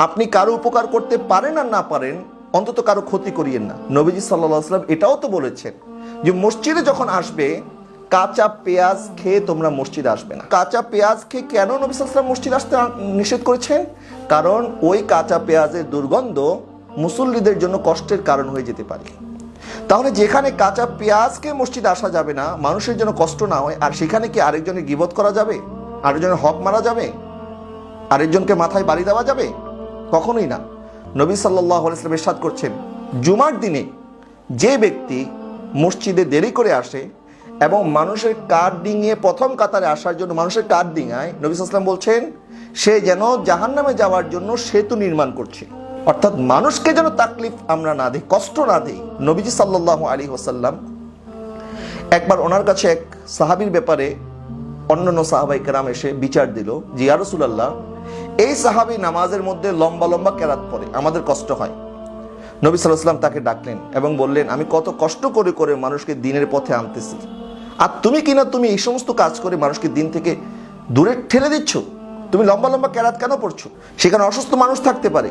আপনি কারও উপকার করতে পারেন আর না পারেন, অন্তত কারও ক্ষতি করিয়েন না। নবীজি সাল্লাহ এটাও তো বলেছেন যে মসজিদে যখন আসবে, কাঁচা পেঁয়াজ খেয়ে তোমরা মসজিদে আসবে না। কাঁচা পেঁয়াজ খেয়ে কেন নবী সাল্লাম মসজিদ আসতে নিষেধ করেছেন? কারণ ওই কাঁচা পেঁয়াজের দুর্গন্ধ মুসল্লিদের জন্য কষ্টের কারণ হয়ে যেতে পারে। তাহলে যেখানে কাঁচা পেঁয়াজকে মসজিদে আসা যাবে না, মানুষের জন্য কষ্ট না হয়, আর সেখানে কি আরেকজনের গিবত করা যাবে? আরেকজনের হক মারা যাবে? আরেকজনকে মাথায় বাড়ি দেওয়া যাবে? কখনোই না। নবী সাল্লাহ ইসলাম এরশাদ করছেন, জুমার দিনে যে ব্যক্তি মসজিদে দেরি করে আসে এবং মানুষের কার ডিঙিয়ে প্রথম কাতারে আসার জন্য মানুষের কার ডিঙায়, নবী সাল্লাম বলছেন, সে যেন জাহান্নামে যাওয়ার জন্য সেতু নির্মাণ করছে। অর্থাৎ মানুষকে যেন তাকলিফ আমরা না দিই, কষ্ট না দিই। নবীজি সাল্লাহ আলী ওসাল্লাম একবার ওনার কাছে এক সাহাবির ব্যাপারে অন্যান্য সাহাবাই কেরাম এসে বিচার দিল যে, ইয়া রাসূলুল্লাহ এই সাহাবি নামাজের মধ্যে লম্বা লম্বা কেরাত পড়ে, আমাদের কষ্ট হয়। নবী সাল্লাম তাকে ডাকলেন এবং বললেন, আমি কত কষ্ট করে করে মানুষকে দিনের পথে আনতেছি। আর তুমি কিনা তুমি এই সমস্ত কাজ করে মানুষকে দিন থেকে দূরে ঠেলে দিচ্ছ? তুমি লম্বা লম্বা কেরাত কেন পড়ছো? সেখানে অসুস্থ মানুষ থাকতে পারে।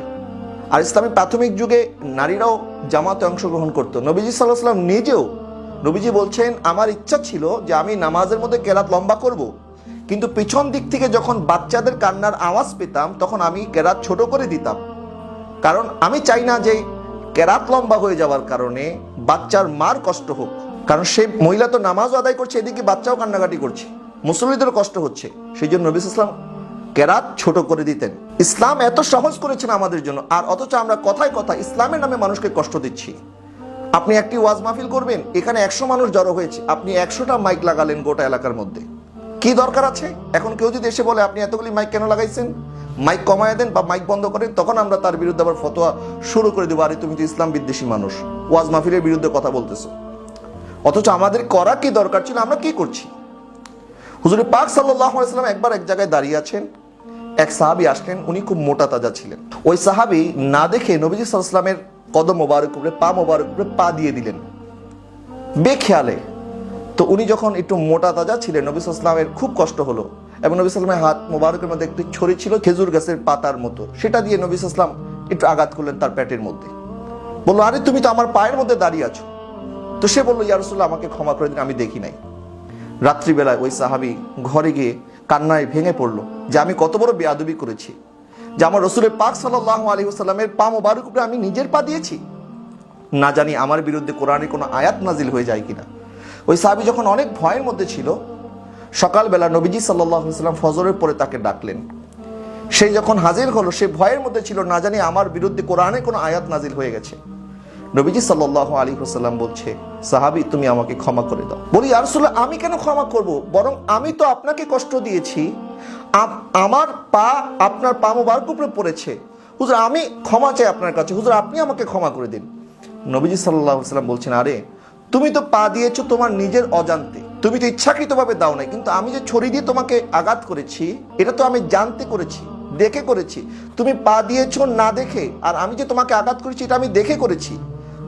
আর ইসলামী প্রাথমিক যুগে নারীরাও জামাতে অংশগ্রহণ করতো। নবীজি সাল্লাহ সাল্লাম নিজেও নবীজি বলছেন, আমার ইচ্ছা ছিল যে আমি নামাজের মধ্যে কেরাত লম্বা করব। কিন্তু পিছন দিক থেকে যখন বাচ্চাদের কান্নার আওয়াজ পেতাম, তখন আমি কেরাত ছোট করে দিতাম। কারণ আমি চাই না যে কেরাত লম্বা হয়ে যাওয়ার কারণে বাচ্চার মার কষ্ট হোক। কারণ সে মহিলা তো নামাজও আদায় করছে, এদিকে বাচ্চাও কান্নাকাটি করছে। মুসল্লিদেরও কষ্ট হচ্ছে। সেই জন্য নবী ইসলাম কেরাত ছোট করে দিতেন। ইসলাম এত সহজ করেছেন আমাদের জন্য, আর অথচ আমরা কথায় কথা ইসলামের নামে মানুষকে কষ্ট দিচ্ছি। আপনি একটি ওয়াজ মাহফিল করবেন, এখানে একশো মানুষ জড়ো হয়েছে, আপনি একশোটা মাইক লাগালেন গোটা এলাকার মধ্যে। কি দরকার আছে? এখন কেউ যদি এসে বলে, আপনি এতগুলি মাইক কেন লাগাইছেন? মাইক কমায় দেন বা মাইক বন্ধ করেন, তখন আমরা তার বিরুদ্ধে আবার ফতোয়া শুরু করে দেবো। আরে, তুমি তো ইসলাম বিদ্বেষী মানুষ। ওয়াজ মাহফিলের বিরুদ্ধে কথা বলতেছো। অথচ আমাদের করা কি দরকার ছিল, আমরা কি করছি? হুজুরি পাক সাল্লাম একবার এক জায়গায় দাঁড়িয়ে আছেন। এক সাহাবি আসলেন, উনি খুব মোটা তাজা ছিলেন। ওই সাহাবি না দেখে নবীজি সাল্লামের কদম মোবারক উপরে, পা মোবারক উপরে পা দিয়ে দিলেন। বেখেয়ালে তো উনি যখন একটু মোটা তাজা ছিলেন, নবী সাল্লামের খুব কষ্ট হলো। এবং নবী সাল্লামের হাত মোবারকের মধ্যে একটি ছড়ি ছিল, খেজুর গাছের পাতার মতো। সেটা দিয়ে নবী সাল্লাম একটু আঘাত করলেন তার পেটের মধ্যে। বলল, আরে, তুমি তো আমার পায়ের মধ্যে দাঁড়িয়ে আছো। তো সে বলল ইয়ারসুল্লাহ আমাকে ক্ষমা করে দিন, আমি দেখি নাই। রাত্রিবেলায় ওই সাহাবি ঘরে গিয়ে কান্নায় ভেঙে পড়ল যে, আমি কত বড় বেয়াদবি করেছি, যে আমার রসুলের পাক সাল্লাহ আলী সাল্লামের পা মোবারক উপরে আমি নিজের পা দিয়েছি। না জানি আমার বিরুদ্ধে কোরআনে কোনো আয়াত নাজিল হয়ে যায় কিনা। ওই সাহাবি যখন অনেক ভয়ের মধ্যে ছিল, সকালবেলা নবীজি সাল্লাহ সাল্লাম ফজরের পরে তাকে ডাকলেন। সে যখন হাজির হলো, সে ভয়ের মধ্যে ছিল, না জানি আমার বিরুদ্ধে কোরআনে কোনো আয়াত নাজিল হয়ে গেছে। নবীজি সাল্লাহ আলী হোসাল্লাম বলছে, সাহাবি, তুমি আমাকে ক্ষমা করে দাও। বলি আরসুল্লাহ আমি কেন ক্ষমা করব? বরং আমি তো আপনাকে কষ্ট দিয়েছি। আমার পা আপনার পা মোবারক উপরে পড়েছে। হুজুর, আমি ক্ষমা চাই আপনার কাছে। হুজুর, আপনি আমাকে ক্ষমা করে দিন। নবীজি সাল্লাহ সাল্লাম বলছেন, আরে তুমি তো পা দিয়েছ তোমার নিজের অজান্তে। তুমি তো ইচ্ছাকৃতভাবে দাও নাই, কিন্তু আমি যে ছড়ি দিয়ে তোমাকে আঘাত করেছি, এটা তো আমি জানতে করেছি, দেখে করেছি। তুমি পা দিয়েছ না দেখে, আর আমি যে তোমাকে আঘাত করেছি, এটা আমি দেখে করেছি।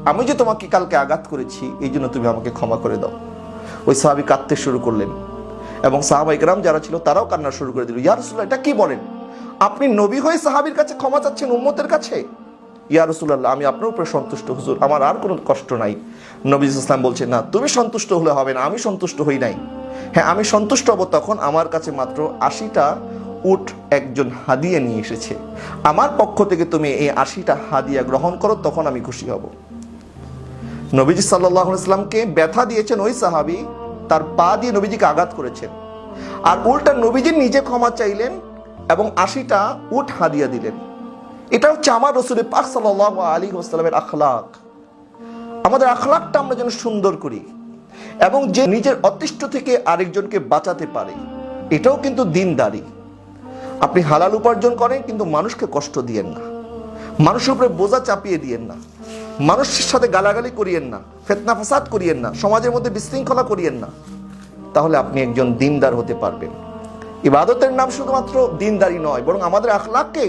আমি যে তোমাকে কালকে আঘাত করেছি, এই জন্য তুমি আমাকে ক্ষমা করে দাও। ওই সাহাবি কাঁদতে শুরু করলেন। এবং সাহাবাইকরাম যারা ছিল, তারাও কান্না শুরু করে দিল। ইয়া রসুল্লাহ এটা কি বলেন? আপনি নবী হয়ে সাহাবির কাছে ক্ষমা চাচ্ছেন উম্মতের কাছে? ইয়া রসুল্লাহ আমি আপনার উপরে সন্তুষ্ট, হুজুর, আমার আর কোনো কষ্ট নাই। নবী ইসলাম বলছেন, না, তুমি সন্তুষ্ট হলে হবে না, আমি সন্তুষ্ট হই নাই। হ্যাঁ আমি সন্তুষ্ট হব তখন আমার কাছে মাত্র আশিটা উট একজন হাদিয়া নিয়ে এসেছে। আমার পক্ষ থেকে তুমি এই আশিটা হাদিয়া গ্রহণ করো, তখন আমি খুশি হব। নবীজি সাল্লাহ ইসলামকে ব্যথা দিয়েছেন ওই সাহাবি, তার পা দিয়ে নবীজিকে আঘাত করেছেন। আর উল্টা নবীজি নিজে ক্ষমা চাইলেন এবং আশিটা উট হাদিয়া দিলেন। এটা হচ্ছে আমার রসুলের পাক সাল্লাহ আলী আসসালামের আখলাক। আমাদের আখলাকটা আমরা যেন সুন্দর করি এবং যে নিজের অতিষ্ঠ থেকে আরেকজনকে বাঁচাতে পারে, এটাও কিন্তু দিনদারি। আপনি হালাল উপার্জন করেন কিন্তু মানুষকে কষ্ট দিয়েন না। মানুষের উপরে বোঝা চাপিয়ে দিয়েন না। মানুষের সাথে গালাগালি করিয়েন না, ফেতনা ফাসাদ করিয়েন না, সমাজের মধ্যে বিশৃঙ্খলা করিয়েন না। তাহলে আপনি একজন দিনদার হতে পারবেন। ইবাদতের নাম শুধুমাত্র দিনদারি নয়, বরং আমাদের আখলাককে